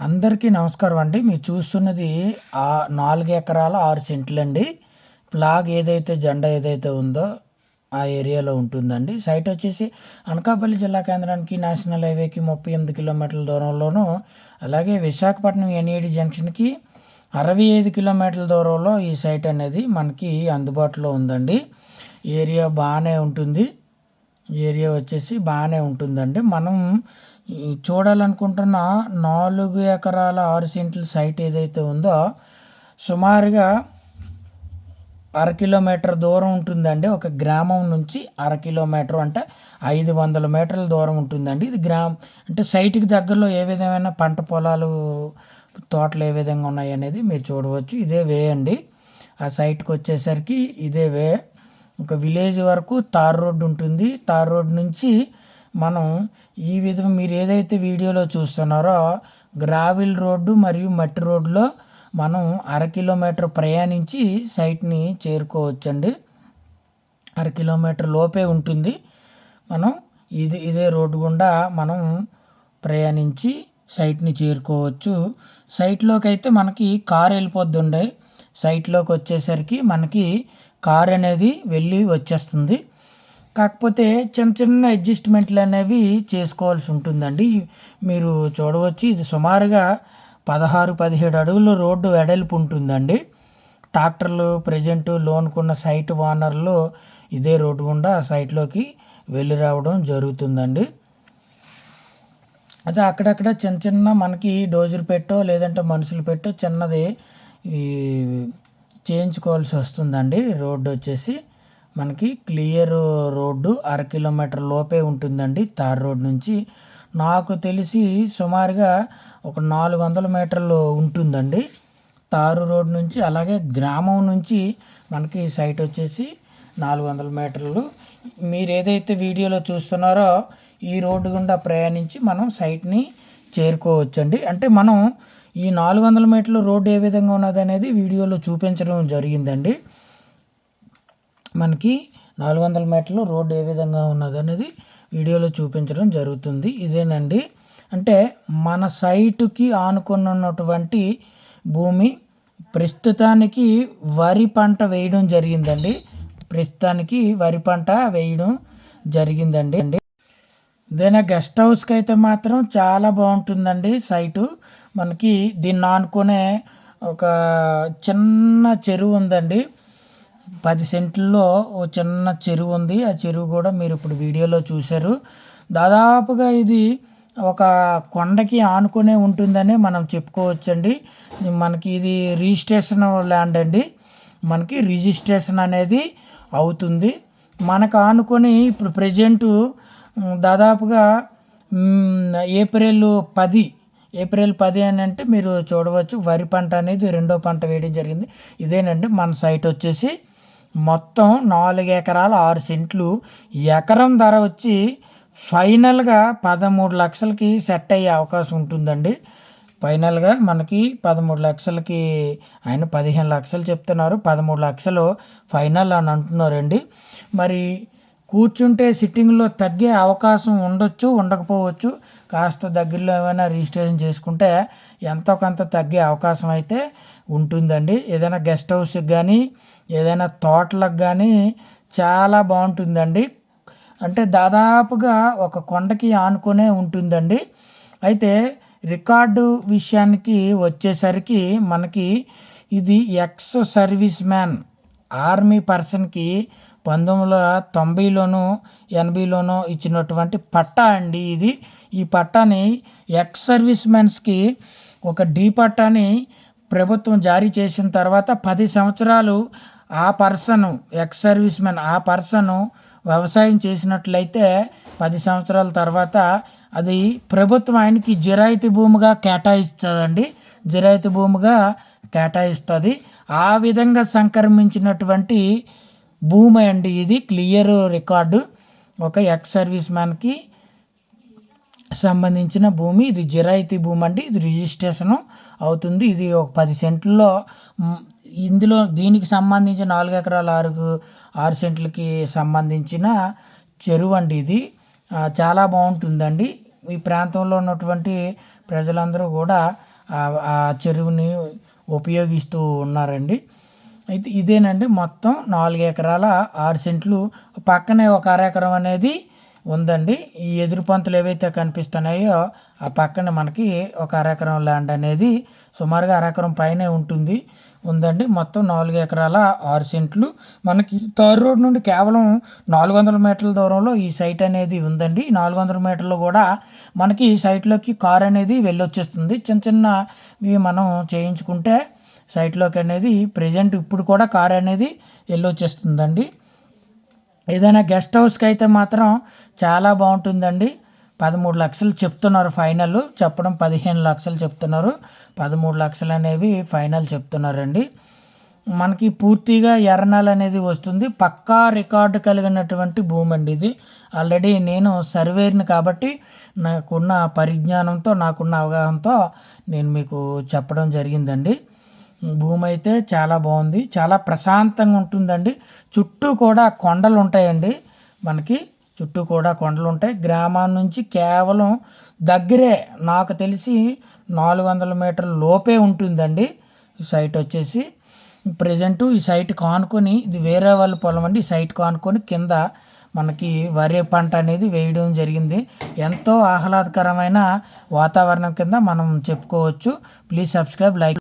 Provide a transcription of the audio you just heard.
అందరికీ నమస్కారం అండి. మీరు చూస్తున్నది ఆ నాలుగు ఎకరాల ఆరు సెంట్లు అండి ఫ్లాగ్ ఏదైతే జెండా ఏదైతే ఉందో ఆ ఏరియాలో ఉంటుందండి. సైట్ వచ్చేసి అనకాపల్లి జిల్లా కేంద్రానికి నేషనల్ హైవేకి ముప్పై ఎనిమిది కిలోమీటర్ల దూరంలోను అలాగే విశాఖపట్నం ఎన్ఏడి జంక్షన్కి అరవై ఐదు కిలోమీటర్ల దూరంలో ఈ సైట్ అనేది మనకి అందుబాటులో ఉందండి. ఏరియా బాగానే ఉంటుంది. ఏరియా వచ్చేసి బాగానే ఉంటుందండి. మనం చూడాలనుకుంటున్న నాలుగు ఎకరాల ఆరు సెంట్ల సైట్ ఏదైతే ఉందో సుమారుగా అర కిలోమీటర్ దూరం ఉంటుందండి. ఒక గ్రామం నుంచి అర కిలోమీటర్ అంటే ఐదు వందల మీటర్ల దూరం ఉంటుందండి. ఇది గ్రామం అంటే సైట్కి దగ్గరలో ఏ విధమైన పంట పొలాలు తోటలు ఏ విధంగా ఉన్నాయి అనేది మీరు చూడవచ్చు. ఇదే వే అండి. ఆ సైట్కి వచ్చేసరికి ఇదే వే. ఒక విలేజ్ వరకు తార్ రోడ్డు ఉంటుంది. తార్ రోడ్ నుంచి మనం ఈ విధంగా మీరు ఏదైతే వీడియోలో చూస్తున్నారో గ్రావిల్ రోడ్డు మరియు మట్టి రోడ్లో మనం అర కిలోమీటర్ ప్రయాణించి సైట్ని చేరుకోవచ్చండి. అర కిలోమీటర్ లోపే ఉంటుంది. మనం ఇది ఇదే రోడ్డు గుండా మనం ప్రయాణించి సైట్ని చేరుకోవచ్చు. సైట్లోకి అయితే మనకి కారు వెళ్ళిపోద్ది సైట్లోకి వచ్చేసరికి మనకి కార్ అనేది వెళ్ళి వచ్చేస్తుంది. కాకపోతే చిన్న చిన్న అడ్జస్ట్మెంట్లు అనేవి చేసుకోవాల్సి ఉంటుందండి. మీరు చూడవచ్చు ఇది సుమారుగా పదహారు పదిహేడు అడుగులు రోడ్డు వెడల్పు ఉంటుందండి. ట్రాక్టర్లు ప్రజెంట్ లోన్కున్న సైట్ ఓనర్లు ఇదే రోడ్డు గుండా సైట్లోకి వెళ్ళి రావడం జరుగుతుందండి. అదే అక్కడక్కడ చిన్న చిన్న మనకి డోజర్ పెట్టో లేదంటే మనుషులు పెట్టో చిన్నది ఈ చేయించుకోవాల్సి వస్తుందండి. రోడ్డు వచ్చేసి మనకి క్లియర్ రోడ్డు అర కిలోమీటర్ లోపే ఉంటుందండి తార్ రోడ్ నుంచి. నాకు తెలిసి సుమారుగా ఒక నాలుగు వందల మీటర్లు ఉంటుందండి. తారు రోడ్ నుంచి అలాగే గ్రామం నుంచి మనకి సైట్ వచ్చేసి నాలుగు వందల మీటర్లు. మీరు ఏదైతే వీడియోలో చూస్తున్నారో ఈ రోడ్డు గుండా ప్రయాణించి మనం సైట్ని చేరుకోవచ్చండి. అంటే మనం ఈ నాలుగు వందల మీటర్ల రోడ్డు ఏ విధంగా ఉన్నది అనేది వీడియోలో చూపించడం జరిగిందండి. మనకి నాలుగు వందల మీటర్లు రోడ్డు ఏ విధంగా ఉన్నది అనేది వీడియోలో చూపించడం జరుగుతుంది. ఇదేనండి. అంటే మన సైటుకి ఆనుకొని ఉన్నటువంటి భూమి ప్రస్తుతానికి వరి పంట వేయడం జరిగిందండి. ప్రస్తుతానికి వరి పంట వేయడం జరిగిందండి. అండి ఏదైనా గెస్ట్ హౌస్కి అయితే మాత్రం చాలా బాగుంటుందండి సైటు. మనకి దీన్ని ఆనుకునే ఒక చిన్న చెరువు ఉందండి. పది సెంట్లలో ఓ చిన్న చెరువు ఉంది. ఆ చెరువు కూడా మీరు ఇప్పుడు వీడియోలో చూశారు. దాదాపుగా ఇది ఒక కొండకి ఆనుకునే ఉంటుందని మనం చెప్పుకోవచ్చండి. మనకి ఇది రిజిస్ట్రేషన్ ల్యాండ్ అండి. మనకి రిజిస్ట్రేషన్ అనేది అవుతుంది. మనకు ఆనుకొని ఇప్పుడు ప్రజెంటు దాదాపుగా ఏప్రిల్ పది ఏప్రిల్ పది అని అంటే మీరు చూడవచ్చు వరి పంట అనేది రెండో పంట వేయడం జరిగింది. ఇదేనండి మన సైట్ వచ్చేసి మొత్తం నాలుగు ఎకరాలు ఆరు సెంట్లు. ఎకరం ధర వచ్చి ఫైనల్గా పదమూడు లక్షలకి సెట్ అయ్యే అవకాశం ఉంటుందండి. ఫైనల్గా మనకి పదమూడు లక్షలకి ఆయన పదిహేను లక్షలు చెప్తున్నారు. పదమూడు లక్షలు ఫైనల్ అని అంటున్నారండి. మరి కూర్చుంటే సిట్టింగ్లో తగ్గే అవకాశం ఉండొచ్చు ఉండకపోవచ్చు. కాస్త దగ్గరలో ఏమైనా రిజిస్ట్రేషన్ చేసుకుంటే ఎంతో కొంత తగ్గే అవకాశం అయితే ఉంటుందండి. ఏదైనా గెస్ట్ హౌస్కి కానీ ఏదైనా తోటలకు కానీ చాలా బాగుంటుందండి. అంటే దాదాపుగా ఒక కొండకి ఆనుకునే ఉంటుందండి. అయితే రికార్డు విషయానికి వచ్చేసరికి మనకి ఇది ఎక్స్ సర్వీస్ మ్యాన్ ఆర్మీ పర్సన్కి పంతొమ్మిది వందల తొంభైలోనూ ఎనభైలోనూ ఇచ్చినటువంటి పట్టా అండి ఇది. ఈ పట్టాని ఎక్స్ సర్వీస్ మెన్స్కి ఒక డీ పట్టాని ప్రభుత్వం జారీ చేసిన తర్వాత పది సంవత్సరాలు ఆ పర్సన్ ఎక్స్ సర్వీస్ మెన్ ఆ పర్సన్ వ్యవసాయం చేసినట్లయితే పది సంవత్సరాల తర్వాత అది ప్రభుత్వం ఆయనకి జిరాయితీ భూమిగా కేటాయిస్తుందండి. జిరాయితీ భూమిగా కేటాయిస్తుంది. ఆ విధంగా సంక్రమించినటువంటి భూమి అండి ఇది. క్లియర్ రికార్డు ఒక ఎక్స్ సర్వీస్ మ్యాన్కి సంబంధించిన భూమి. ఇది జిరాయితీ భూమి అండి. ఇది రిజిస్ట్రేషను అవుతుంది. ఇది ఒక పది సెంట్లలో ఇందులో దీనికి సంబంధించిన నాలుగు ఎకరాల ఆరు ఆరు సెంట్లకి సంబంధించిన చెరువు అండి ఇది. చాలా బాగుంటుందండి. ఈ ప్రాంతంలో ఉన్నటువంటి ప్రజలందరూ కూడా ఆ చెరువుని ఉపయోగిస్తూ ఉన్నారండి. అయితే ఇదేనండి మొత్తం నాలుగు ఎకరాల ఆరు సెంట్లు. పక్కనే ఒక అరెకరం అనేది ఉందండి. ఈ ఎదురు పంతులు ఏవైతే కనిపిస్తున్నాయో ఆ పక్కన మనకి ఒక అరెకరం ల్యాండ్ అనేది సుమారుగా అరెకరం పైనే ఉంటుంది. ఉందండి. మొత్తం నాలుగు ఎకరాల ఆరు సెంట్లు. మనకి తార్ రోడ్ నుండి కేవలం నాలుగు వందల మీటర్ల దూరంలో ఈ సైట్ అనేది ఉందండి. నాలుగు వందల మీటర్లు కూడా మనకి ఈ సైట్లోకి కార్ అనేది వెళ్ళొచ్చేస్తుంది. చిన్న చిన్నవి మనం చేయించుకుంటే సైట్లోకి అనేది ప్రజెంట్ ఇప్పుడు కూడా కార్ అనేది వెళ్ళొచ్చేస్తుందండి. ఏదైనా గెస్ట్ హౌస్కి అయితే మాత్రం చాలా బాగుంటుందండి. పదమూడు లక్షలు చెప్తున్నారు ఫైనల్. చెప్పడం పదిహేను లక్షలు చెప్తున్నారు. పదమూడు లక్షలు అనేవి ఫైనల్ చెప్తున్నారండి. మనకి పూర్తిగా ఎర్రనాల్ అనేది వస్తుంది. పక్కా రికార్డు కలిగినటువంటి భూమి అండి ఇది. ఆల్రెడీ నేను సర్వేర్ని కాబట్టి నాకున్న పరిజ్ఞానంతో నాకున్న అవగాహనతో నేను మీకు చెప్పడం జరిగిందండి. భూమి అయితే చాలా బాగుంది. చాలా ప్రశాంతంగా ఉంటుందండి. చుట్టూ కూడా కొండలు ఉంటాయండి మనకి. చుట్టూ కూడా కొండలు ఉంటాయి గ్రామం నుంచి కేవలం దగ్గరే నాకు తెలిసి నాలుగు వందల మీటర్ల లోపే ఉంటుందండి ఈ సైట్ వచ్చేసి. ప్రజెంట్ ఈ సైట్ కానుకొని ఇది వేరే వాళ్ళ పొలం అండి. ఈ సైట్ కానుకొని కింద మనకి వరి పంట అనేది వేయడం జరిగింది. ఎంతో ఆహ్లాదకరమైన వాతావరణం కింద మనం చెప్పుకోవచ్చు. Please subscribe like